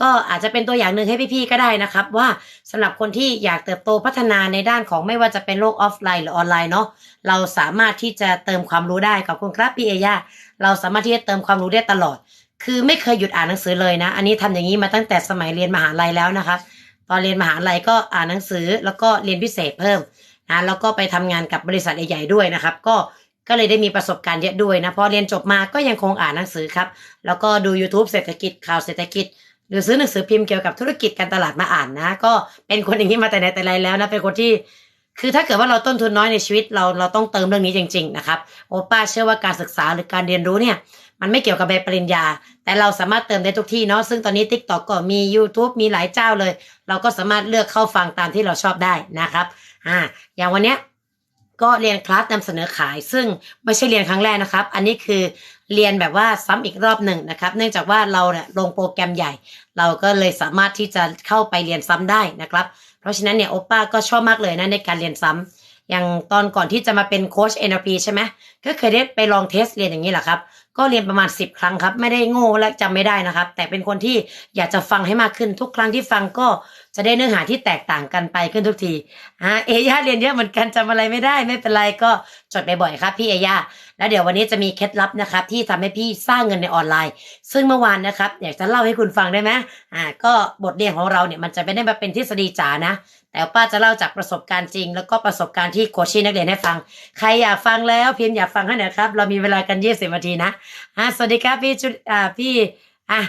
ก็อาจจะเป็นตัวอย่างหนึ่งให้พี่ๆก็ได้นะครับ ว่าสำหรับคนที่อยากเติบโตพัฒนาในด้านของไม่ว่าจะเป็นโลกออฟไลน์หรือออนไลน์เนาะเราสามารถที่จะเติมความรู้ได้ขอบคุณครับพี่เอยาเราสามารถที่จะเติมความรู้ได้ตลอด คือไม่เคยหยุดอ่านหนังสือเลยนะ อันนี้ทำอย่างนี้มาตั้งแต่สมัยเรียนมหาลัยแล้วนะครับ ตอนเรียนมหาลัยก็อ่านหนังสือแล้วก็เรียนพิเศษเพิ่มนะแล้วก็ไปทำงานกับบริษัทใหญ่ๆด้วยนะครับ ก็ก็เลยได้มีประสบการณ์เยอะด้วยนะพอเรียนจบมาก็ยังคงอ่านหนังสือครับ แล้วก็ดู YouTube เศรษฐกิจข่าวเศรษฐกิจ หรือซื้อหนังสือพิมพ์เกี่ยวกับธุรกิจการตลาดมาอ่านนะ ก็เป็นคนอย่างนี้มาแต่ไหนแต่ไรแล้วนะเป็นคนที่ คือถ้าเกิดว่าเราต้นทุนน้อยในชีวิตเราเราต้องเติมเรื่องนี้จริง ๆ นะครับ โอป้าเชื่อว่าการศึกษาหรือการเรียนรู้เนี่ย มันไม่เกี่ยวกับใบปริญญา แต่เราสามารถเติมได้ทุกที่เนาะซึ่งตอนนี้ Tik t o k ก็มี YouTube มีหลายเจ้าเลย เราก็สามารถเลือกเข้าฟังตามที่เราชอบได้นะครับอ่าอย่างวันเนี้ย ก็เรียนคลาสนำเสนอขาย ซึ่งไม่ใช่เรียนครั้งแรกนะครับ อันนี้คือเรียนแบบว่าซ้ำอีกรอบหนึ่งนะครับ เนื่องจากว่าเราเนี่ยลงโปรแกรมใหญ่ เราก็เลยสามารถที่จะเข้าไปเรียนซ้ำได้นะครับ เพราะฉะนั้นเนี่ยโอป้าก็ชอบมากเลยนะในการเรียนซ้ำอย่างตอนก่อนที่จะมาเป็นโค้ช NLP ใช่ไหมก็เคยได้ไปลองเทสเรียนอย่างนี้แหละครับ ก็เรียนประมาณ 10 ครั้งครับ ไม่ได้โง่และจำไม่ได้นะครับ แต่เป็นคนที่อยากจะฟังให้มากขึ้นทุกครั้งที่ฟังก็ จะได้เนื้อหาที่แตกต่างกันไปขึ้นทุกทีอ่าเอย่าเรียนเยอะเหมือนกันจำอะไรไม่ได้ไม่เป็นไรก็จดบ่อยๆครับพี่เอย่าแล้วเดี๋ยววันนี้จะมีเคล็ดลับนะครับที่ทำให้พี่สร้างเงินในออนไลน์ ซึ่งเมื่อวานนะครับอยากจะเล่าให้คุณฟังได้ไหมอ่าก็บทเรียนของเราเนี่ยมันจะไม่ได้มาเป็นทฤษฎีจ๋านะ แต่ป้าจะเล่าจากประสบการณ์จริง แล้วก็ประสบการณ์ที่โคชชี่นักเรียนให้ฟัง ใครอยากฟังแล้วพิมพ์อยากฟังให้หน่อยครับ เรามีเวลากัน20นาทีนะอะสวัสดีครับพี่ชุดอ่าพี่อะ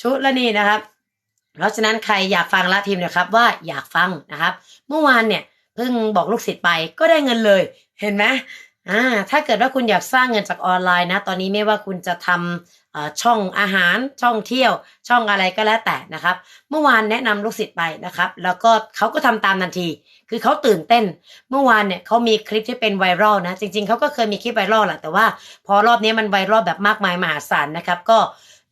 ชุดละนี่นะครับ เพราะฉะนั้นใครอยากฟังละพิมนะครับว่าอยากฟังนะครับ เมื่อวานเนี่ยเพิ่งบอกลูกศิษย์ไปก็ได้เงินเลย เห็นไหมอ่าถ้าเกิดว่าคุณอยากสร้างเงินจากออนไลน์นะ ตอนนี้ไม่ว่าคุณจะทำช่องอาหารช่องเที่ยว ช่องอะไรก็แล้วแต่นะครับ เมื่อวานแนะนำลูกศิษย์ไปนะครับ แล้วก็เขาก็ทำตามทันที คือเขาตื่นเต้น เมื่อวานเนี่ยเขามีคลิปที่เป็นไวรัลนะ จริง ๆเขาก็เคยมีคลิปไวรัลแหละแต่ว่า พอรอบนี้มันไวรัลแบบมากมายมหาศาลนะครับ ก็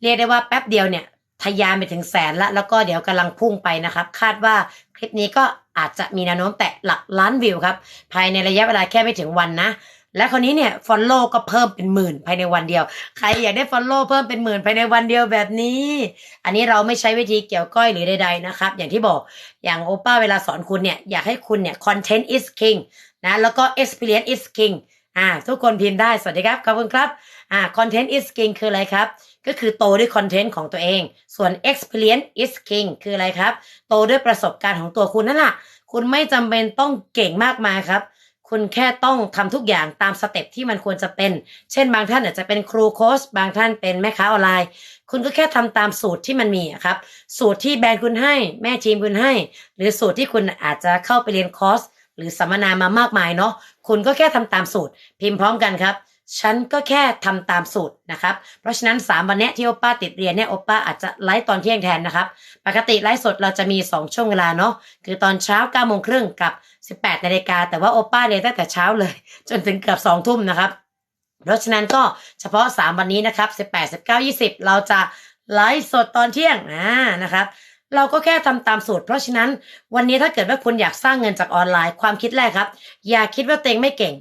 เรียกได้ว่าแป๊บเดียวเนี่ย ทะยานไปถึงแสนละแล้วก็เดี๋ยวกำลังพุ่งไปนะครับ คาดว่าคลิปนี้ก็อาจจะมีแนวโน้มแตะหลักล้านวิวครับ ภายในระยะเวลาแค่ไม่ถึงวันนะ และคราวนี้เนี่ยฟอลโล่ก็เพิ่มเป็นหมื่นภายในวันเดียว ใครอยากได้ฟอลโล่เพิ่มเป็นหมื่นภายในวันเดียวแบบนี้ อันนี้เราไม่ใช้วิธีเกี่ยวก้อยหรือใดๆนะครับ อย่างที่บอกอย่างโอป้าเวลาสอนคุณเนี่ยอยากให้คุณเนี่ย content is king นะแล้วก็ experience is king อ่าทุกคนพิมพ์ได้สวัสดีครับขอบคุณครับอ่า content is king คืออะไรครับ ก็คือโตด้วยคอนเทนต์ของตัวเอง ส่วน experience is king คืออะไรครับ โตด้วยประสบการณ์ของตัวคุณนั่นแหละคุณไม่จำเป็นต้องเก่งมากมายครับ คุณแค่ต้องทำทุกอย่างตามสเต็ปที่มันควรจะเป็น เช่นบางท่านอาจจะเป็นครูโค้ชบางท่านเป็นแม่ค้าออนไลน์ คุณก็แค่ทำตามสูตรที่มันมีครับ สูตรที่แบรนด์คุณให้ แม่ทีมคุณให้ หรือสูตรที่คุณอาจจะเข้าไปเรียนคอร์สหรือสัมมนามามากมายเนาะคุณก็แค่ทำตามสูตรพิมพ์พร้อมกันครับ ฉันก็แค่ทำตามสูตรนะครับ เพราะฉะนั้น 3 วันนี้ที่โอป้าติดเรียนเนี่ยโอป้าอาจจะไลฟ์ตอนเที่ยงแทนนะครับ ปกติไลฟ์สดเราจะมี 2 ช่วงเวลาเนาะ คือตอนเช้า9โมงครึ่งกับ 18นาฬิกา แต่ว่าโอป้าเรียนตั้งแต่เช้าเลย จนถึงเกือบ2ทุ่มนะครับ เพราะฉะนั้นก็เฉพาะ 3 วันนี้นะครับ 18 19 20 เราจะไลฟ์สดตอนเที่ยงอ่านะครับเราก็แค่ทำตามสูตร เพราะฉะนั้นวันนี้ถ้าเกิดว่าคุณอยากสร้างเงินจากออนไลน์ความคิดแรกครับ อย่าคิดว่าเตัวเองไม่เก่ง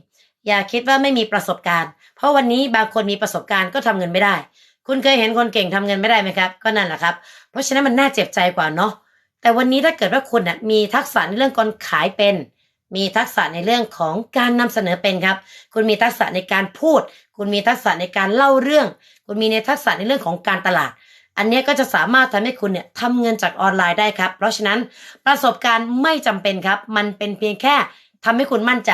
อย่าคิดว่าไม่มีประสบการณ์ เพราะวันนี้บางคนมีประสบการณ์ก็ทำเงินไม่ได้ คุณเคยเห็นคนเก่งทำเงินไม่ได้ไหมครับ ก็นั่นแหละครับ เพราะฉะนั้นมันน่าเจ็บใจกว่าเนาะ แต่วันนี้ถ้าเกิดว่าคุณน่ะมีทักษะในเรื่องการขายเป็น มีทักษะในเรื่องของการนำเสนอเป็นครับ คุณมีทักษะในการพูด คุณมีทักษะในการเล่าเรื่อง คุณมีในทักษะในเรื่องของการตลาด อันนี้ก็จะสามารถทำให้คุณเนี่ยทำเงินจากออนไลน์ได้ครับ เพราะฉะนั้นประสบการณ์ไม่จำเป็นครับ มันเป็นเพียงแค่ทำให้คุณมั่นใจ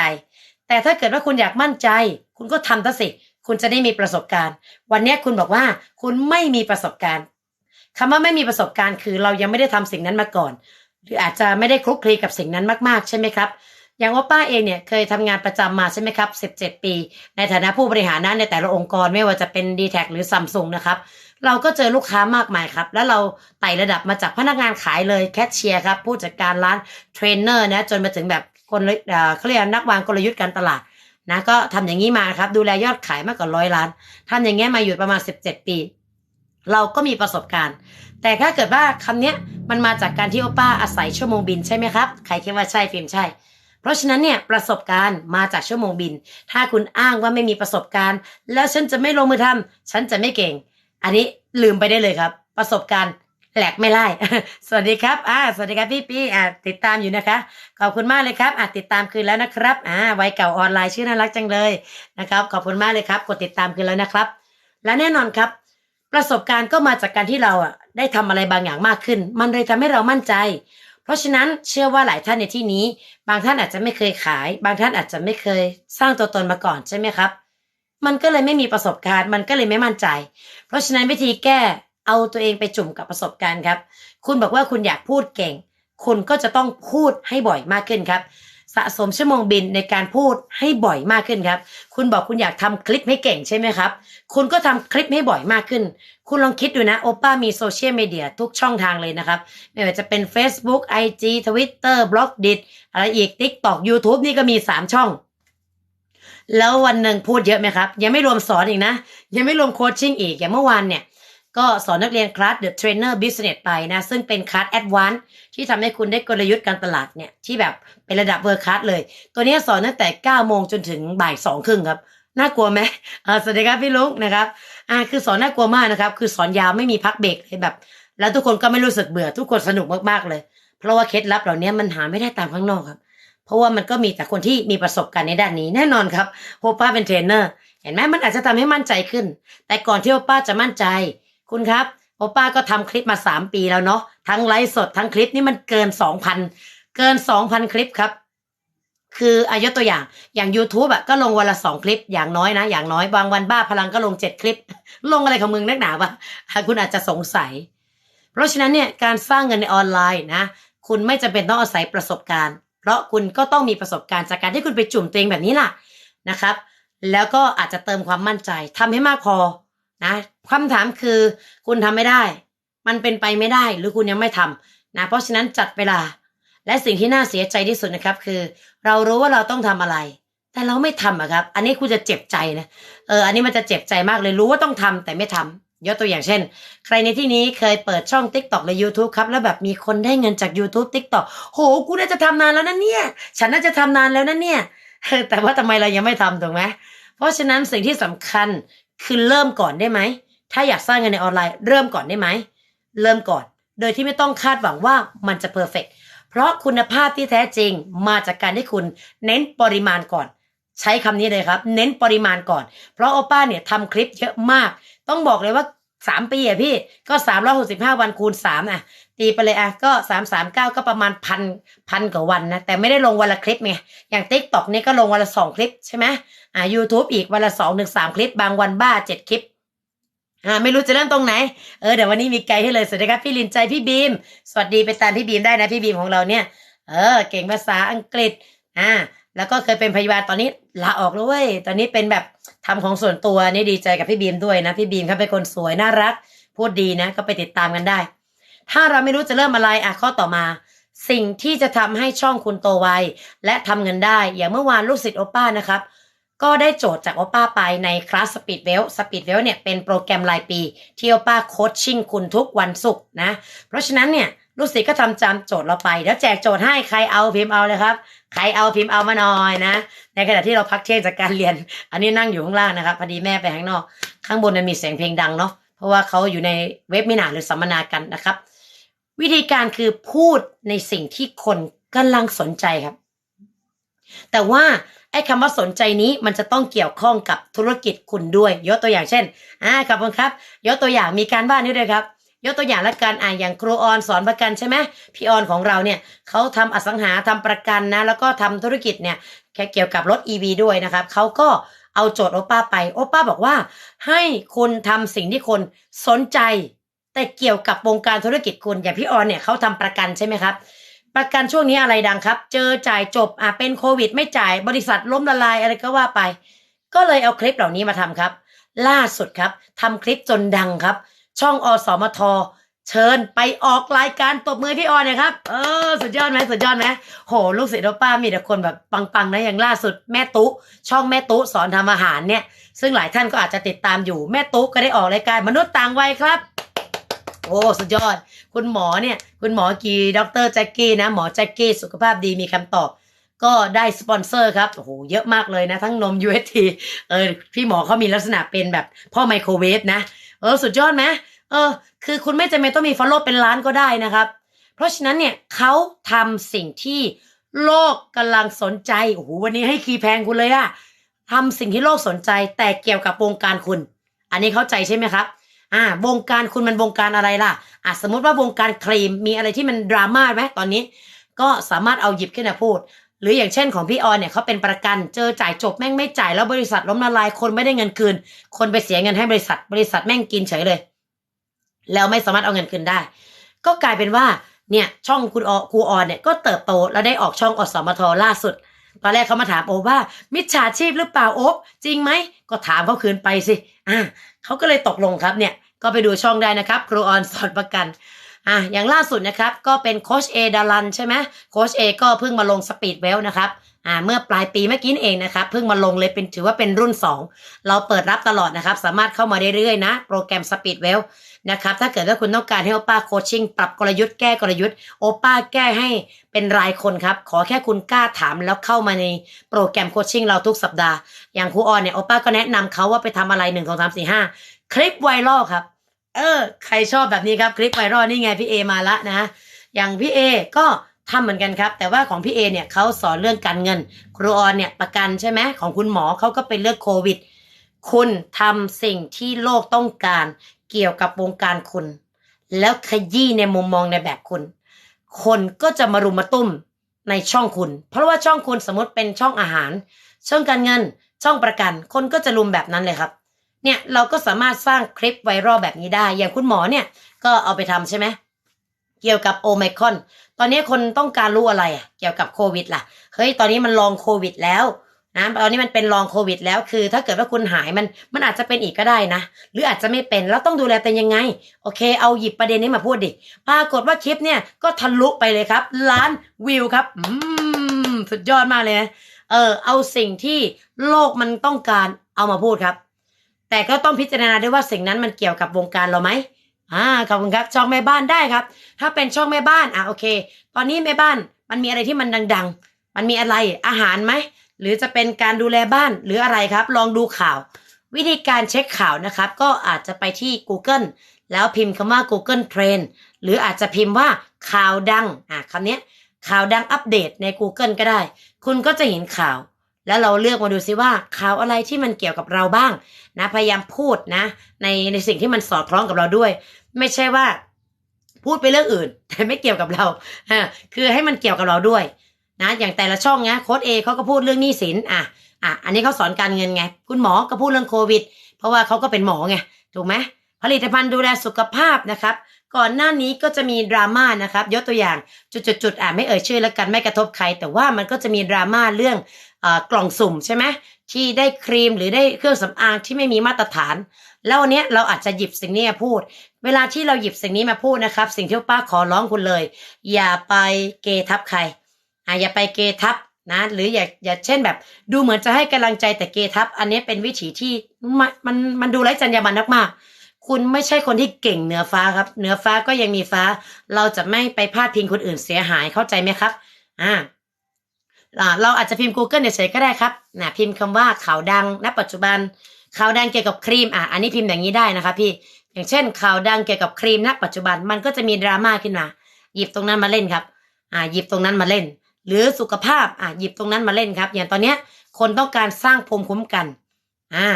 แต่ถ้าเกิดว่าคุณอยากมั่นใจ คุณก็ทำซะสิ คุณจะได้มีประสบการณ์ วันนี้คุณบอกว่าคุณไม่มีประสบการณ์คำว่าไม่มีประสบการณ์คือเรายังไม่ได้ทำสิ่งนั้นมาก่อน หรืออาจจะไม่ได้คลุกคลีกับสิ่งนั้นมากๆ ใช่ไหมครับอย่างว่าป้าเองเนี่ยเคยทำงานประจำมาใช่ไหมครับ 17 ปี ในฐานะผู้บริหารนะในแต่ละองค์กรไม่ว่าจะเป็น d t แทหรือซัมซุงนะครับ เราก็เจอลูกค้ามากมายครับ แล้วเราไต่ระดับมาจากพนักงานขายเลยแคชเชียร์ครับ ผู้จัดการร้านเทรนเนอร์นะจนมาถึงแบบ คนเขาเรียกนักวางกลยุทธ์การตลาดนะก็ทำอย่างนี้มาครับดูแลยอดขายมากกว่าร้อยล้านทำอย่างเงี้ยมาอยู่ประมาณ 17 ปี เราก็มีประสบการณ์ แต่ถ้าเกิดว่าคำเนี้ยมันมาจากการที่โอป้าอาศัยชั่วโมงบินใช่ไหมครับใครคิดว่าใช่ฟิล์มใช่ เพราะฉะนั้นเนี่ยประสบการณ์มาจากชั่วโมงบิน ถ้าคุณอ้างว่าไม่มีประสบการณ์ แล้วฉันจะไม่ลงมือทำฉันจะไม่เก่ง อันนี้ลืมไปได้เลยครับ ประสบการณ์ แหลกไม่ไล่สวัสดีครับอ่าสวัสดีครับพี่ปี้อ่าติดตามอยู่นะคะ ขอบคุณมากเลยครับอ่าติดตามคืนแล้วนะครับอ่าวัยเก่าออนไลน์ชื่อน่ารักจังเลยนะครับ ขอบคุณมากเลยครับ กดติดตามคืนแล้วนะครับ และแน่นอนครับ ประสบการณ์ก็มาจากการที่เราอะได้ทำอะไรบางอย่างมากขึ้น มันเลยทำให้เรามั่นใจ เพราะฉะนั้นเชื่อว่าหลายท่านในที่นี้ บางท่านอาจจะไม่เคยขาย บางท่านอาจจะไม่เคยสร้างตัวตนมาก่อนใช่ไหมครับ มันก็เลยไม่มีประสบการณ์ มันก็เลยไม่มั่นใจ เพราะฉะนั้นวิธีแก้ เอาตัวเองไปจุ่มกับประสบการณ์ครับ คุณบอกว่าคุณอยากพูดเก่ง คุณก็จะต้องพูดให้บ่อยมากขึ้นครับ สะสมชั่วโมงบินในการพูดให้บ่อยมากขึ้นครับ คุณบอกคุณอยากทำคลิปให้เก่งใช่ไหมครับ คุณก็ทำคลิปให้บ่อยมากขึ้น คุณลองคิดดูนะโอป้ามีโซเชียลมีเดียทุกช่องทางเลยนะครับ ไม่ว่าจะเป็น Facebook IG Twitter b l o g d i t อะไรอีก TikTok YouTube นี่ก็มี 3 ช่องแล้ววันหนึ่งพูดเยอะไหมครับ ยังไม่รวมสอนอีกนะ ยังไม่รวมโคชชิ่งอีกอย่างเมื่อวานเนี่ย ก็สอนนักเรียนคลาส The Trainer Business ไปนะ ซึ่งเป็นคลาส Advanced ที่ทำให้คุณได้กลยุทธ์การตลาดเนี่ย ที่แบบเป็นระดับเวอร์คลาสเลย ตัวนี้สอนตั้งแต่ 9 โมงจนถึงบ่ายสองครึ่งครับ น่ากลัวไหมอ่าสวัสดีครับพี่ลุงนะครับอ่าคือสอนน่ากลัวมากนะครับ คือสอนยาวไม่มีพักเบรกเลยแบบ แล้วทุกคนก็ไม่รู้สึกเบื่อ ทุกคนสนุกมากๆเลย เพราะว่าเคล็ดลับเหล่านี้มันหาไม่ได้ตามข้างนอกครับ เพราะว่ามันก็มีแต่คนที่มีประสบการณ์ในด้านนี้แน่นอนครับโอป้าเป็นเทรนเนอร์เห็นไหมมันอาจจะทำให้มั่นใจขึ้น แต่ก่อนที่โอป้าจะมั่นใจ คุณครับโอป้าก็ทำคลิปมา 3 ปีแล้วเนาะทั้งไลฟ์สดทั้งคลิปนี่มันเกิน 2,000 เกิน 2,000 คลิปครับ คืออายกตัวอย่างอย่าง YouTube อะก็ลงวันละสองคลิปอย่างน้อยนะ อย่างน้อยบางวันบ้าพลังก็ลงเจ็ดคลิป ลงอะไรของมึงนักหนาวะคุณอาจจะสงสัย เพราะฉะนั้นเนี่ยการสร้างเงินในออนไลน์นะ คุณไม่จำเป็นต้องอาศัยประสบการณ์ เพราะคุณก็ต้องมีประสบการณ์จากการที่คุณไปจุ่มตัวเองแบบนี้ล่ะนะครับ แล้วก็อาจจะเติมความมั่นใจทำให้มากพอ นะคำถามคือคุณทำไม่ได้ มันเป็นไปไม่ได้หรือคุณยังไม่ทำนะเพราะฉะนั้นจัดเวลา และสิ่งที่น่าเสียใจที่สุดนะครับ คือ เรารู้ว่าเราต้องทำอะไร แต่เราไม่ทำอะครับ อันนี้คุณจะเจ็บใจนะเอออันนี้มันจะเจ็บใจมากเลยรู้ว่าต้องทำแต่ไม่ทำยกตัวอย่างเช่น ใครในที่นี้เคยเปิดช่อง Tik t o อกและ YouTube ครับ แล้วแบบมีคนได้เงินจาก YouTube Tik t o อกโห กูน่าจะทำนานแล้วนะเนี่ย ฉันน่าจะทำนานแล้วนะเนี่ย แต่ว่าทำไมเรายังไม่ทำถูกไหมเพราะฉะนั้นสิ่งที่สำคัญ คือเริ่มก่อนได้ไหม ถ้าอยากสร้างเงินในออนไลน์เริ่มก่อนได้ไหม เริ่มก่อน โดยที่ไม่ต้องคาดหวังว่ามันจะเพอร์เฟกเพราะคุณภาพที่แท้จริงมาจากการที่คุณเน้นปริมาณก่อน ใช้คำนี้เลยครับ เน้นปริมาณก่อน เพราะโอป้าเนี่ยทำคลิปเยอะมาก ต้องบอกเลยว่าสามปีอะพี่ก็สามร้อยหกสิบห้าวันคูณสามอะ ตีไปเลยอะก็สามสามเก้าก็ประมาณพันพันกว่าวันนะแต่ไม่ได้ลงวันละคลิปไงอย่างติ๊กต็อกนี่ก็ลงวันละสองคลิปใช่ไหมอ่า YouTube อีกวันละสองถึงสามคลิป บางวันบ้าเจ็ดคลิปอ่าไม่รู้จะเริ่มตรงไหน เออเดี๋ยววันนี้มีไกด์ให้เลยสวัสดีครับพี่ลินใจพี่บีม สวัสดีไปตามพี่บีมได้นะพี่บีมของเราเนี่ย เออ เก่งภาษาอังกฤษอ่าแล้วก็เคยเป็นพยาบาลตอนนี้ลาออกแล้วเว้ยตอนนี้เป็นแบบทำของส่วนตัวนี่ดีใจกับพี่บีมด้วยนะพี่บีมเขาเป็นคนสวยน่ารัก พูดดีนะ ก็ไปติดตามกันได้ ถ้าเราไม่รู้จะเริ่มอะไรอะข้อต่อมา สิ่งที่จะทำให้ช่องคุณโตไวและทำเงินได้อย่างเมื่อวานลูกศิษย์โอป้านะครับก็ได้โจทย์จากโอป้าไปในคลาสสปีดเวลสปีดเวลเนี่ยเป็นโปรแกรมรายปีที่โอป้าโคชชิ่งคุณทุกวันศุกร์นะ เพราะฉะนั้นเนี่ยลูกศิษย์ก็ทำจำโจทย์เราไป แล้วแจกโจทย์ให้ใครเอาพิมพ์เอาเลยครับ ใครเอาพิมพ์เอามาหน่อยนะ ในขณะที่เราพักเที่ยงจากการเรียน อันนี้นั่งอยู่ข้างล่างนะครับพอดีแม่ไปข้างนอก ข้างบนมันมีเสียงเพลงดังเนาะเพราะว่าเขาอยู่ในเว็บมินาหรือสัมมนากันนะครับ วิธีการคือพูดในสิ่งที่คนกำลังสนใจครับ แต่ว่าไอ้คำว่าสนใจนี้มันจะต้องเกี่ยวข้องกับธุรกิจคุณด้วย ยกตัวอย่างเช่นอ่าขอบคุณครับ ยกตัวอย่างมีการบ้านนี้ด้วยครับ ยกตัวอย่างละกันอ่าอย่างครูออนสอนประกันใช่ไหมพี่ออนของเราเนี่ยเขาทำอสังหาทำประกันนะ แล้วก็ทำธุรกิจเนี่ยแค่เกี่ยวกับรถ EV ด้วยนะครับเขาก็เอาโจทย์โอป้าไป โอป้าบอกว่า ให้คุณทำสิ่งที่คนสนใจ แต่เกี่ยวกับวงการธุรกิจคุณอย่างพี่ออนเนี่ยเขาทำประกันใช่ไหมครับ ประกันช่วงนี้อะไรดังครับ เจอจ่ายจบอะเป็นโควิด ไม่จ่ายบริษัทล้มละลายอะไรก็ว่าไป ก็เลยเอาคลิปเหล่านี้มาทำครับ ล่าสุดครับทำคลิปจนดังครับ ช่องอสมทเชิญไปออกรายการตบมือพี่ออนนี่ยครับ เออสุดยอดไหมสุดยอดไหมโห ลูกศิษย์โอป้ามีแต่คนแบบปังๆนะอย่างล่าสุดแม่ตุ๊ช่องแม่ตุ๊สอนทำอาหารเนี่ย ซึ่งหลายท่านก็อาจจะติดตามอยู่แม่ตุ๊ก็ได้ออกรายการมนุษย์ต่างวัยครับ โอ้สุดยอด คุณหมอเนี่ย คุณหมอกีดรแจ็คกี้นะ หมอแจ็คกี้สุขภาพดีมีคำตอบ ก็ได้สปอนเซอร์ครับโอ้โหเยอะมากเลยนะ ทั้งนม UST เออพี่หมอเขามีลักษณะเป็นแบบพ่อไมโครเวฟนะ เออ สุดยอดไหมเออ คือคุณไม่จำเป็นต้องมี follow เป็นล้านก็ได้นะครับ เพราะฉะนั้นเนี่ยเขาทำสิ่งที่โลกกำลังสนใจโอ้โหวันนี้ให้คีย์แพงคุณเลยอะทำสิ่งที่โลกสนใจแต่เกี่ยวกับวงการคุณ อันนี้เข้าใจใช่ไหมครับ อ่าวงการคุณมันวงการอะไรล่ะอะสมมติว่าวงการครีมมีอะไรที่มันดราม่าไหมตอนนี้ ก็สามารถเอาหยิบขึ้นมาพูด หรืออย่างเช่นของพี่ออนเนี่ยเขาเป็นประกันเจอจ่ายจบแม่งไม่จ่ายแล้วบริษัทล้มละลายคนไม่ได้เงินคืน คนไปเสียเงินให้บริษัท บริษัทแม่งกินเฉยเลย แล้วไม่สามารถเอาเงินคืนได้ ก็กลายเป็นว่าเนี่ยช่องคุณอครูออนเนี่ยก็เติบโตแล้วได้ออกช่องอสมทล่าสุด ตอนแรกเขามาถามโอว่า มิจฉาชีพหรือเปล่าโอ๊บจริงไหม ก็ถามเขาคืนไปสิอ่าเขาก็เลยตกลงครับเนี่ย ก็ไปดูช่องได้นะครับ ครูออนสอนประกันอะอย่างล่าสุดนะครับ ก็เป็นโคชเอดารันใช่ไหมโคชเอก็เพิ่งมาลงสปีดเวลนะครับอ่าเมื่อปลายปีเมื่อกี้เองนะครับ เพิ่งมาลงเลยเป็นถือว่าเป็นรุ่น 2 เราเปิดรับตลอดนะครับ สามารถเข้ามาได้เรื่อยๆนะ โปรแกรมสปีดเวล นะครับถ้าเกิดว่าคุณต้องการให้โอป้าโคชชิ่งปรับกลยุทธ์แก้กลยุทธ์โอป้าแก้ให้เป็นรายคนครับ ขอแค่คุณกล้าถามแล้วเข้ามาในโปรแกรมโคชชิ่งเราทุกสัปดาห์ อย่างครูออนเนี่ยโอป้าก็แนะนำเขาว่าไปทำอะไรหนึ่งสองสามสี่ห้าคลิปไวรัลครับ เออ ใครชอบแบบนี้ครับคลิปไวรัลนี่ไงพี่เอมาละนะอย่างพี่เอก็ทำเหมือนกันครับ แต่ว่าของพี่เอเนี่ยเขาสอนเรื่องการเงิน ครูออนเนี่ยประกันใช่ไหมของคุณหมอเขาก็เป็นเรื่องโควิด คุณทำสิ่งที่โลกต้องการ เกี่ยวกับวงการคุณ แล้วขยี้ในมุมมองในแบบคุณ คนก็จะมารุมมาตุ้มในช่องคุณ เพราะว่าช่องคุณสมมติเป็นช่องอาหาร ช่องการเงิน ช่องประกัน คนก็จะรุมแบบนั้นเลยครับ เนี่ยเราก็สามารถสร้างคลิปไวรัลแบบนี้ได้ อย่างคุณหมอเนี่ยก็เอาไปทำใช่ไหมเกี่ยวกับโอไมคอน ตอนนี้คนต้องการรู้อะไรอะ เกี่ยวกับโควิดล่ะ เฮ้ย ตอนนี้มันลองโควิดแล้ว นะตอนนี้มันเป็นลองโควิด แล้วคือ ถ้าเกิดว่าคุณหายมันมันอาจจะเป็นอีกก็ได้นะ หรืออาจจะไม่เป็นแล้วต้องดูแลตัวยังไง โอเค เอาหยิบประเด็นนี้มาพูดดิปรากฏว่าคลิปเนี่ยก็ทะลุไปเลยครับ ล้านวิวครับอืมสุดยอดมากเลยนะเออเอาสิ่งที่โลกมันต้องการเอามาพูดครับ แต่ก็ต้องพิจารณาด้วยว่าสิ่งนั้นมันเกี่ยวกับวงการเราไหมอ่าขอบคุณครับช่องแม่บ้านได้ครับ ถ้าเป็นช่องแม่บ้านอะโอเค ตอนนี้แม่บ้านมันมีอะไรที่มันดัง ๆ มันมีอะไรอาหารไหม หรือจะเป็นการดูแลบ้านหรืออะไรครับ ลองดูข่าว วิธีการเช็คข่าวนะครับ ก็อาจจะไปที่ Google แล้วพิมพ์คำว่า Google Trend หรืออาจจะพิมพ์ว่าข่าวดังอะคำนี้ข่าวดังอัปเดตใน Google ก็ได้ คุณก็จะเห็นข่าว แล้วเราเลือกมาดูซิว่าข่าวอะไรที่มันเกี่ยวกับเราบ้างนะพยายามพูดนะ ในในสิ่งที่มันสอดคล้องกับเราด้วย ไม่ใช่ว่าพูดไปเรื่องอื่น แต่ไม่เกี่ยวกับเราอ่าคือให้มันเกี่ยวกับเราด้วย นะอย่างแต่ละช่องนะโค้ดเอเขาก็พูดเรื่องหนี้สินอะอะอันนี้เขาสอนการเงินไง คุณหมอก็พูดเรื่องโควิด เพราะว่าเขาก็เป็นหมอไงถูกไหมผลิตภัณฑ์ดูแลสุขภาพนะครับ ก่อนหน้านี้ก็จะมีดราม่านะครับยกตัวอย่างจุดๆๆอะไม่เอ่ยชื่อแล้วกันไม่กระทบใคร แต่ว่ามันก็จะมีดราม่าเรื่องอกล่องสุ่มใช่ไหมที่ได้ครีมหรือได้เครื่องสำอางที่ไม่มีมาตรฐาน แล้ววันนี้เราอาจจะหยิบสิ่งนี้มาพูด เวลาที่เราหยิบสิ่งนี้มาพูดนะครับ สิ่งที่ป้าขอร้องคุณเลย อย่าไปเกทับใคร อะอย่าไปเกทับนะหรืออย่าอย่าเช่นแบบ ดูเหมือนจะให้กำลังใจแต่เกทับ อันนี้เป็นวิถีที่มันมันมันดูไร้จรรยาบรรณมากๆคุณไม่ใช่คนที่เก่งเหนือฟ้าครับเหนือฟ้าก็ยังมีฟ้า เราจะไม่ไปพาดพิงคนอื่นเสียหายเข้าใจไหมครับอ่าเราอาจจะพิมพ์ Google เฉยๆก็ได้ครับนะพิมพ์คำว่าข่าวดังณปัจจุบันข่าวดังเกี่ยวกับครีมอะอันนี้พิมพ์อย่างนี้ได้นะคะพี่อย่างเช่นข่าวดังเกี่ยวกับครีมณปัจจุบันมันก็จะมีดราม่าขึ้นมาหยิบตรงนั้นมาเล่นครับอ่าหยิบตรงนั้นมาเล่น หรือสุขภาพอ่าหยิบตรงนั้นมาเล่นครับ อย่างตอนเนี้ยคนต้องการสร้างภูมิคุ้มกันอ่า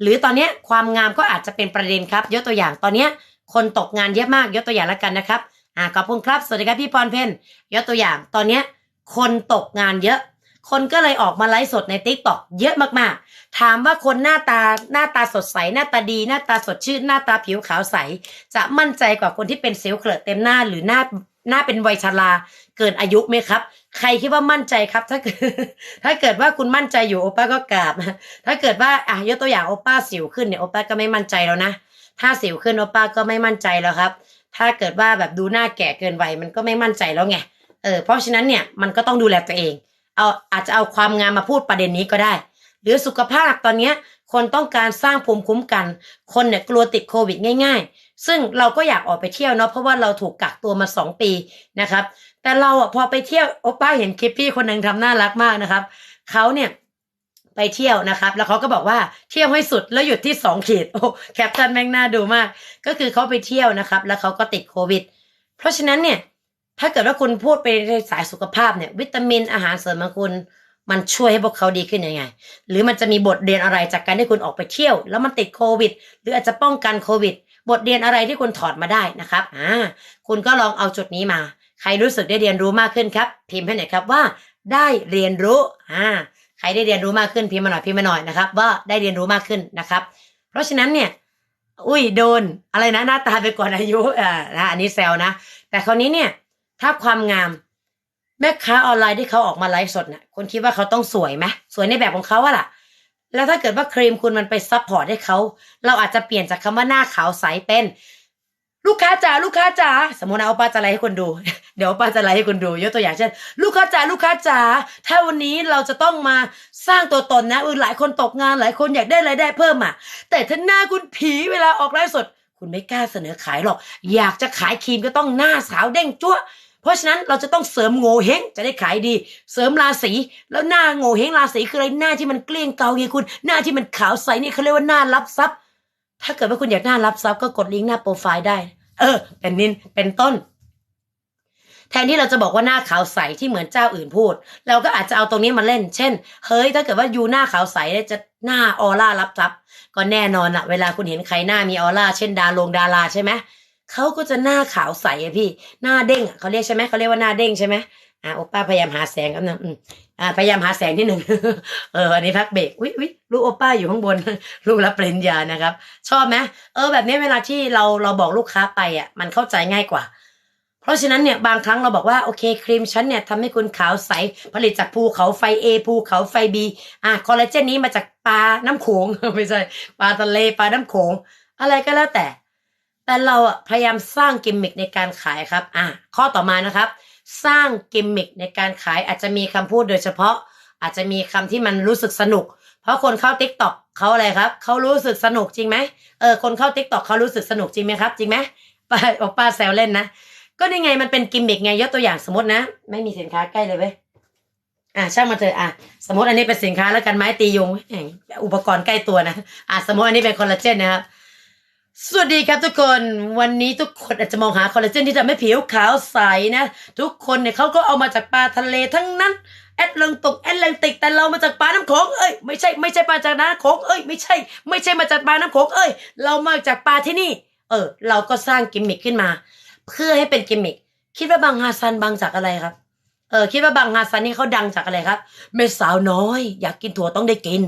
หรือตอนเนี้ยความงามก็อาจจะเป็นประเด็นครับ ยกตัวอย่างตอนเนี้ยคนตกงานเยอะมากยกตัวอย่างแล้วกันนะครับอ่าขอบคุณครับสวัสดีครับพี่พรเพนยกตัวอย่างตอนเนี้ยคนตกงานเยอะ คนก็เลยออกมาไลฟ์สดในติ๊กต็อกเยอะมากๆ ถามว่าคนหน้าตาหน้าตาสดใส หน้าตาดี หน้าตาสดชื่น หน้าตาผิวขาวใส จะมั่นใจกว่าคนที่เป็นสิวเกลอเต็มหน้าหรือหน้า น้าเป็นวัยชราเกินอายุไหมครับ ใครคิดว่ามั่นใจครับ ถ้าเกิดถ้าเกิดว่าคุณมั่นใจอยู่โอป้าก็กราบถ้าเกิดว่าอะยกตัวอย่างโอป้าสิวขึ้นเนี่ยโอป้าก็ไม่มั่นใจแล้วนะถ้าสิวขึ้นโอป้าก็ไม่มั่นใจแล้วครับ ถ้าเกิดว่าแบบดูหน้าแก่เกินวัยมันก็ไม่มั่นใจแล้วไงเออเพราะฉะนั้นเนี่ยมันก็ต้องดูแลตัวเอง เอาอาจจะเอาความงามมาพูดประเด็นนี้ก็ได้ หรือสุขภาพตอนเนี้ยคนต้องการสร้างภูมิคุ้มกัน คนเนี่ยกลัวติดโควิดง่าย ๆ ซึ่งเราก็อยากออกไปเที่ยวเนาะเพราะว่าเราถูกกักตัวมาสองปีนะครับ แต่เราอะพอไปเที่ยวโอป้าเห็นคลิปพี่คนหนึ่งทำน่ารักมากนะครับเขาเนี่ยไปเที่ยวนะครับ แล้วเขาก็บอกว่าเที่ยวให้สุดแล้วหยุดที่สองขีดโอ้แคปชั่นแม่งน่าดูมาก ก็คือเขาไปเที่ยวนะครับ แล้วเขาก็ติดโควิด เพราะฉะนั้นเนี่ยถ้าเกิดว่าคุณพูดไปในสายสุขภาพเนี่ย วิตามินอาหารเสริมของคุณ มันช่วยให้พวกเขาดีขึ้นยังไง หรือมันจะมีบทเรียนอะไรจากการที่คุณออกไปเที่ยว แล้วมันติดโควิด หรืออาจจะป้องกันโควิด บทเรียนอะไรที่คุณถอดมาได้นะครับอ่าคุณก็ลองเอาจุดนี้มา ใครรู้สึกได้เรียนรู้มากขึ้นครับ พิมพ์ให้หน่อยครับว่า ได้เรียนรู้อ่าใครได้เรียนรู้มากขึ้นพิมพ์มาหน่อยพิมพ์มาหน่อยนะครับ ว่าได้เรียนรู้มากขึ้นนะครับ เพราะฉะนั้นเนี่ยอุ้ยโดนอะไรนะหน้าตาไปก่อนอายุอ่านะอันนี้แซวนะ แต่คราวนี้เนี่ยถ้าความงาม แม่ค้าออนไลน์ที่เขาออกมาไลฟ์สดเนี่ยคุณคิดว่าเขาต้องสวยไหมสวยในแบบของเขาอะล่ะ แล้วถ้าเกิดว่าครีมคุณมันไปซับพอร์ตให้เขาเราอาจจะเปลี่ยนจากคำว่าหน้าขาวใสเป็น ลูกค้าจ๋าลูกค้าจ๋าสมมติเอาป้าจะไลฟ์ให้คุณดู เดี๋ยวป้าจะไลฟ์ให้คุณดูยกตัวอย่างเช่น ลูกค้าจ๋าลูกค้าจ๋าถ้าวันนี้เราจะต้องมาสร้างตัวตนนะเออหลายคนตกงานหลายคนอยากได้รายได้เพิ่มอะ แต่ถ้าหน้าคุณผีเวลาออกไลฟ์สด คุณไม่กล้าเสนอขายหรอก อยากจะขายครีมก็ต้องหน้าสาวเด้งจั่ว เพราะฉะนั้นเราจะต้องเสริมโง่เฮงจะได้ขายดี เสริมราศีแล้วหน้าโง่เฮงราศีคืออะไรหน้าที่มันเกลี้ยงเกาไงคุณ หน้าที่มันขาวใสนี่เขาเรียกว่าหน้ารับทรัพย์ ถ้าเกิดว่าคุณอยากหน้ารับทรัพย์ก็กดลิงก์หน้าโปรไฟล์ได้ เออ เป็นนินเป็นต้น แทนที่เราจะบอกว่าหน้าขาวใสที่เหมือนเจ้าอื่นพูด เราก็อาจจะเอาตรงนี้มาเล่น เช่น เฮ้ย ถ้าเกิดว่ายูหน้าขาวใสจะหน้าออร่ารับทรัพย์ ก็แน่นอนอะเวลาคุณเห็นใครหน้ามีออร่า เช่นดาลงดาราใช่ไหม เขาก็จะหน้าขาวใสอะพี่ หน้าเด้งอะเขาเรียกใช่ไหมเขาเรียกว่าหน้าเด้งใช่ไหมอะโอป้าพยายามหาแสงกันนะอืมอ่าพยายามหาแสงที่หนึ่งเอออันนี้พักเบรกอุ้ยอุ้ยลูกโอป้าอยู่ข้างบน ลูกรับปริญญานะครับ ชอบไหมเออแบบนี้เวลาที่เราเราบอกลูกค้าไปอะมันเข้าใจง่ายกว่า เพราะฉะนั้นเนี่ยบางครั้งเราบอกว่าโอเคครีมฉันเนี่ยทำให้คุณขาวใสผลิตจากภูเขาไฟ A ภูเขาไฟ B อะคอลลาเจนนี้มาจากปลาน้ำโขงไม่ใช่ปลาทะเลปลาน้ำโขงอะไรก็แล้วแต่ แต่เราพยายามสร้างกิมมิคในการขายครับอะข้อต่อมานะครับ สร้างกิมมิคในการขายอาจจะมีคำพูดโดยเฉพาะ อาจจะมีคำที่มันรู้สึกสนุก เพราะคนเข้าทิกตอกเขาอะไรครับเขารู้สึกสนุกจริงไหมเออคนเข้าทิกตอกเขารู้สึกสนุกจริงไหมครับ จริงไหมป้าบอกป้าแซวเล่นนะก็นี่ไงมันเป็นกิมมิคไงยกตัวอย่างสมมตินะ ไม่มีสินค้าใกล้เลยเว้ยอะช่างมาเถอะอะสมมติอันนี้เป็นสินค้าแล้วกันไม้ตียุงอุปกรณ์ใกล้ตัวนะอะสมมติอันนี้เป็นคอลลาเจนนะครับ สวัสดีครับทุกคนวันนี้ทุกคนอาจจะมองหาคอลลาเจนที่ทำให้ผิวขาวใสนะ ทุกคนเนี่ยเขาก็เอามาจากปลาทะเลทั้งนั้น แอดเลงตกแอดแลนติกแต่เรามาจากปลาน้ำโขงเอ้ยไม่ใช่ไม่ใช่ปลาจากน้ำโขงเอ้ยไม่ใช่ ไม่ใช่มาจากปลาน้ำโขงเอ้ย เรามาจากปลาที่นี่ เออ เราก็สร้างกิมมิคขึ้นมา เพื่อให้เป็นกิมมิคคิดว่าบางฮาซันบางจากอะไรครับเออคิดว่าบางฮาซันนี่เขาดังจากอะไรครับแม่สาวน้อย อยากกินถั่วต้องได้กิน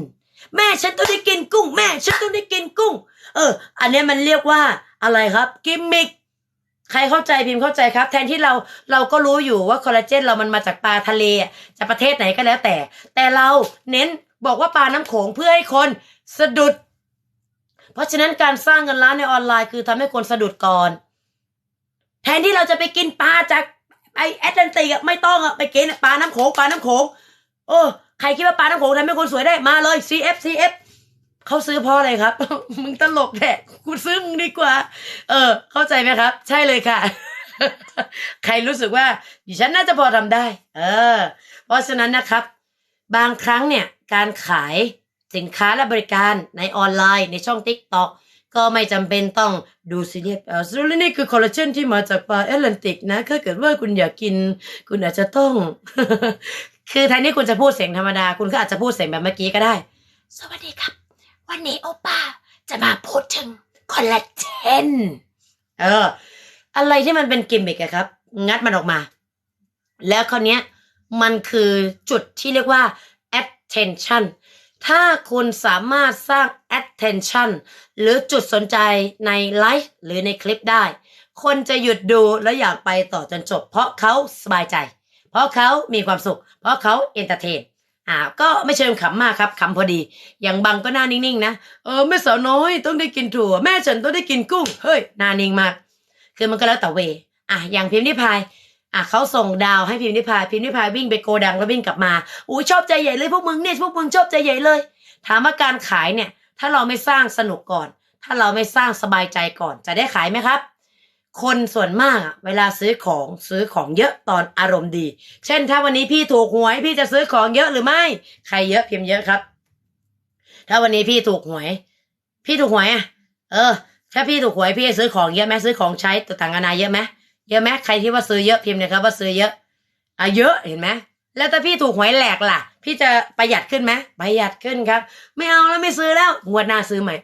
แม่ฉันต้องได้กินกุ้ง แม่ฉันต้องได้กินกุ้ง เออ อันนี้มันเรียกว่าอะไรครับกิมมิคใครเข้าใจพิมพ์เข้าใจครับ แทนที่เราเราก็รู้อยู่ว่าคอลลาเจนเรามันมาจากปลาทะเลอะจากประเทศไหนก็แล้วแต่ แต่เราเน้นบอกว่าปลาน้ำโขงเพื่อให้คนสะดุด เพราะฉะนั้นการสร้างเงินล้านในออนไลน์คือทำให้คนสะดุดก่อน แทนที่เราจะไปกินปลาจากไอแอตแลนติกไม่ต้องอะไปกินปลาน้ำโขงปลาน้ำโขงโอ้ ใครคิดว่าปลาน้ำโขงทำให้คนสวยได้มาเลย CF CF เขาซื้อเพราะอะไรครับ มึงตลกแหละกูซื้อมึงดีกว่า เออ เข้าใจไหมครับ ใช่เลยค่ะ ใครรู้สึกว่าดิฉันน่าจะพอทำได้ เออ เพราะฉะนั้นนะครับ บางครั้งเนี่ย การขายสินค้าและบริการในออนไลน์ในช่อง Tik t o อกก็ไม่จำเป็นต้องดูซีเรียสเออซึ่งนี่คือคอลลาเจนที่มาจากปลาแอตแลนติกนะ ถ้าเกิดว่าคุณอยากกิน คุณอาจจะต้อง คือแทนที่คุณจะพูดเสียงธรรมดา คุณก็อาจจะพูดเสียงแบบเมื่อกี้ก็ได้ สวัสดีครับ วันนี้โอป้าจะมาพูดถึงคอลลาเจนเออ อะไรที่มันเป็นกิมมิกครับ งัดมันออกมา แล้วคราวนี้ยมันคือจุดที่เรียกว่า attention ถ้าคุณสามารถสร้าง attention หรือจุดสนใจในไลฟ์หรือในคลิปได้ คนจะหยุดดูและอยากไปต่อจนจบ เพราะเขาสบายใจ เพราะเขามีความสุข เพราะเขาเอนเตอร์เทนอ่าก็ไม่เชิงขำมากครับขำพอดี อย่างบางก็หน้านิ่งๆนะเออแม่สาวน้อยต้องได้กินถั่ว แม่ฉันต้องได้กินกุ้งเฮ้ยหน้านิ่งมาก คือมันก็แล้วแต่เวอะอย่างพิมพ์นิพายอะเขาส่งดาวให้พิมพ์นิพายพิมพ์นิพายวิ่งไปโกดังแล้ววิ่งกลับมาอุ้ยชอบใจใหญ่เลยพวกมึงเนี่ยพวกมึงชอบใจใหญ่เลย ถามว่าการขายเนี่ย ถ้าเราไม่สร้างสนุกก่อน ถ้าเราไม่สร้างสบายใจก่อนจะได้ขายไหมครับ คนส่วนมากอะเวลาซื้อของซื้อของเยอะตอนอารมณ์ดี เช่นถ้าวันนี้พี่ถูกหวยพี่จะซื้อของเยอะหรือไม่ ใครเยอะพิมพ์เยอะครับ ถ้าวันนี้พี่ถูกหวย พี่ถูกหวยอะเออ ถ้าพี่ถูกหวยพี่จะซื้อของเยอะไหมซื้อของใช้ต่างๆนานาเยอะไหมเยอะไหมใครที่ว่าซื้อเยอะพิมพ์เลยครับว่าซื้อเยอะอะเยอะเห็นไหม แล้วถ้าพี่ถูกหวยแหลกล่ะ พี่จะประหยัดขึ้นไหมประหยัดขึ้นครับ ไม่เอาแล้วไม่ซื้อแล้วงวดหน้าซื้อใหม่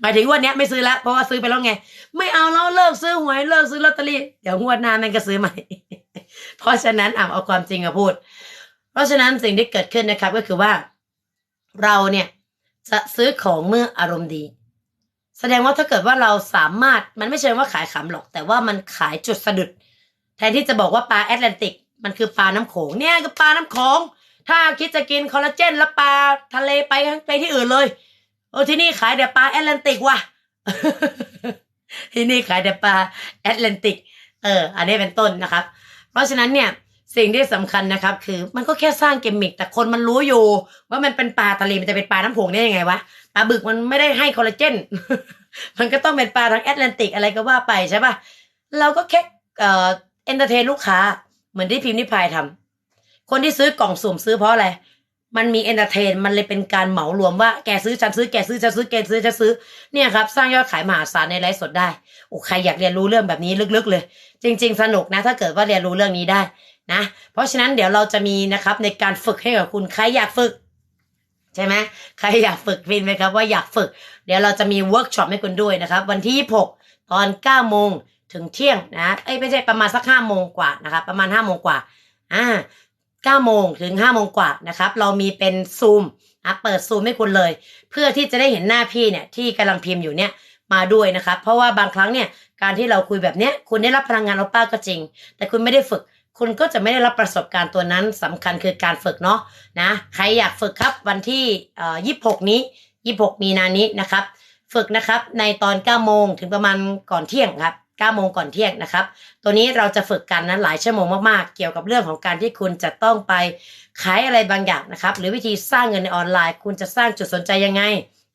หมายถึงวันนี้ไม่ซื้อแล้วเพราะว่าซื้อไปแล้วไง ไม่เอาแล้วเลิกซื้อหวยเลิกซื้อลอตเตอรี่เดี๋ยวงวดหน้ามันก็ซื้อใหม่ เพราะฉะนั้นอะเอาความจริงมาพูด เพราะฉะนั้นสิ่งที่เกิดขึ้นนะครับ ก็คือว่า เราเนี่ยจะซื้อของเมื่ออารมณ์ดี แสดงว่าถ้าเกิดว่าเราสามารถมันไม่เชิงว่าขายขำหรอก แต่ว่ามันขายจุดสะดุด แทนที่จะบอกว่าปลาแอตแลนติก มันคือปลาน้ำโขงเนี่ยคือปลาน้ำโขงถ้าคิดจะกินคอลลาเจนแล้วปลาทะเลไปไปที่อื่นเลยโอ้ที่นี่ขายแต่ปลาแอตแลนติกว่ะที่นี่ขายแต่ปลาแอตแลนติก เออ อันนี้เป็นต้นนะครับ เพราะฉะนั้นเนี่ยสิ่งที่สำคัญนะครับ คือมันก็แค่สร้างเกมมิกแต่คนมันรู้อยู่ ว่ามันเป็นปลาทะเลมันจะเป็นปลาน้ำโขงได้ยังไงวะปลาบึกมันไม่ได้ให้คอลลาเจนมันก็ต้องเป็นปลาทางแอตแลนติกอะไรก็ว่าไปใช่ปะเราก็แค่เอ่อเอนเตอร์เทนลูกค้า เหมือนที่พิมพ์นิพายทำคนที่ซื้อกล่องสุ่มซื้อเพราะอะไร มันมีเอนเตอร์เทน มันเลยเป็นการเหมารวมว่าแกซื้อฉันซื้อแกซื้อฉันซื้อแกซื้อฉันซื้อเนี่ยครับสร้างยอดขายมหาศาลในไลฟ์สดได้โอ้ใครอยากเรียนรู้เรื่องแบบนี้ลึกๆเลย จริง ๆ สนุกนะ ถ้าเกิดว่าเรียนรู้เรื่องนี้ได้นะ เพราะฉะนั้นเดี๋ยวเราจะมีนะครับในการฝึกให้กับคุณใครอยากฝึกใช่ไหมใครอยากฝึกฟินไหมครับว่าอยากฝึก เดี๋ยวเราจะมีเวิร์กช็อปให้คุณด้วยนะครับ วันที่ 26 ตอน9โมง ถึงเที่ยงนะเอ้ยไม่ใช่ประมาณสัก5โมงกว่านะครับประมาณ5โมงกว่าอ่า9โมงถึง5โมงกว่านะครับเรามีเป็นซูมนะเปิดซูมให้คุณเลย เพื่อที่จะได้เห็นหน้าพี่เนี่ยที่กำลังพิมพ์อยู่เนี่ยมาด้วยนะครับ เพราะว่าบางครั้งเนี่ยการที่เราคุยแบบเนี้ยคุณได้รับพลังงานโอป้าก็จริง แต่คุณไม่ได้ฝึก คุณก็จะไม่ได้รับประสบการณ์ตัวนั้นสำคัญคือการฝึกเนาะนะใครอยากฝึกครับวันที่เอ่อ26นี้26มีนานี้นะครับ ฝึกนะครับในตอน9โมงถึงประมาณก่อนเที่ยงครับ 9โมงก่อนเที่ยงนะครับ ตัวนี้เราจะฝึกกันนั้นหลายชั่วโมงมากๆ เกี่ยวกับเรื่องของการที่คุณจะต้องไปขายอะไรบางอย่างนะครับ หรือวิธีสร้างเงินในออนไลน์ คุณจะสร้างจุดสนใจยังไง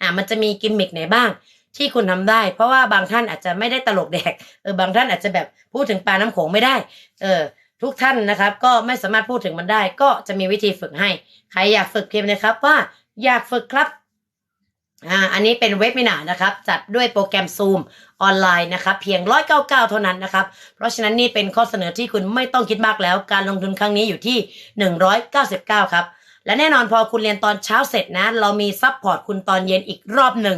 อ่ามันจะมีกิมมิคไหนบ้าง ที่คุณทำได้ เพราะว่าบางท่านอาจจะไม่ได้ตลกแดก เออบางท่านอาจจะแบบพูดถึงปลาน้ำโขงไม่ได้ เออ ทุกท่านนะครับ ก็ไม่สามารถพูดถึงมันได้ ก็จะมีวิธีฝึกให้ ใครอยากฝึกพิมพ์นะครับว่าอยากฝึกครับ อ่าอันนี้เป็นเว็บมินานะครับ จัดด้วยโปรแกรม Zoom ออนไลน์นะครับ เพียง 199 เท่านั้นนะครับ เพราะฉะนั้นนี่เป็นข้อเสนอที่คุณไม่ต้องคิดมากแล้ว การลงทุนครั้งนี้อยู่ที่ 199 ครับ และแน่นอนพอคุณเรียนตอนเช้าเสร็จนะ เรามีซัพพอร์ตคุณตอนเย็นอีกรอบหนึ่ง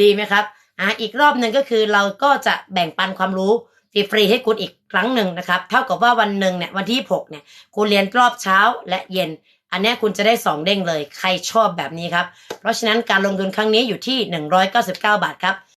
ดีไหมครับอ่าอีกรอบหนึ่งก็คือเราก็จะแบ่งปันความรู้ฟรีๆให้คุณอีกครั้งหนึ่งนะครับ เท่ากับว่าวันหนึ่งเนี่ยวันที่ 6 เนี่ย คุณเรียนรอบเช้าและเย็น อันนี้คุณจะได้ 2 เด้งเลย ใครชอบแบบนี้ครับ เพราะฉะนั้นการลงทุนครั้งนี้อยู่ที่ 199 บาทครับ